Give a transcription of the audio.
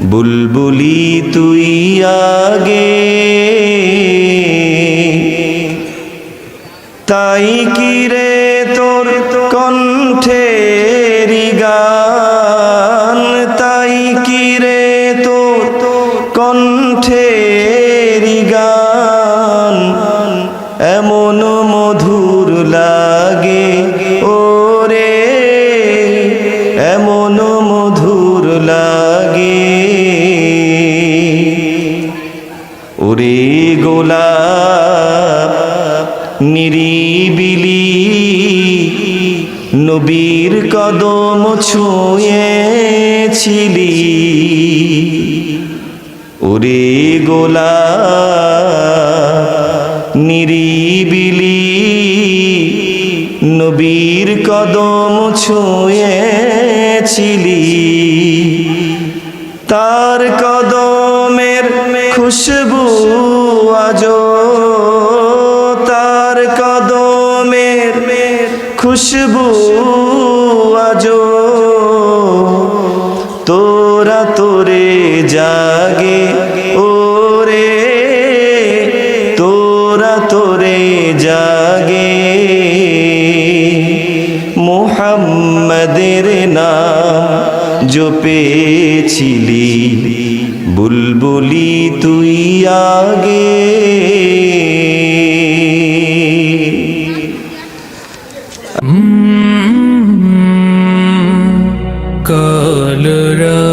বুলবুলি তুই আগে। তাই কি রে তোর কণ্ঠের গান তাই কি রে তোর কণ্ঠের গান এমন মধুর লাগে। ওরে গোলাপ নিরিবিলি নবীর কদম ছুঁয়েছিলি। ওরে গোলা নিরিবিলি নবীর কদম ছুঁয়েছিলি। খুশবু আজো তার কদমের খুশবু আজো। তোরা তোরে জাগে ওরে, তোরা তোরে জাগে। মোহাম্মদের নাম জপেছিলি বুলবুলি তুই আগে। কলর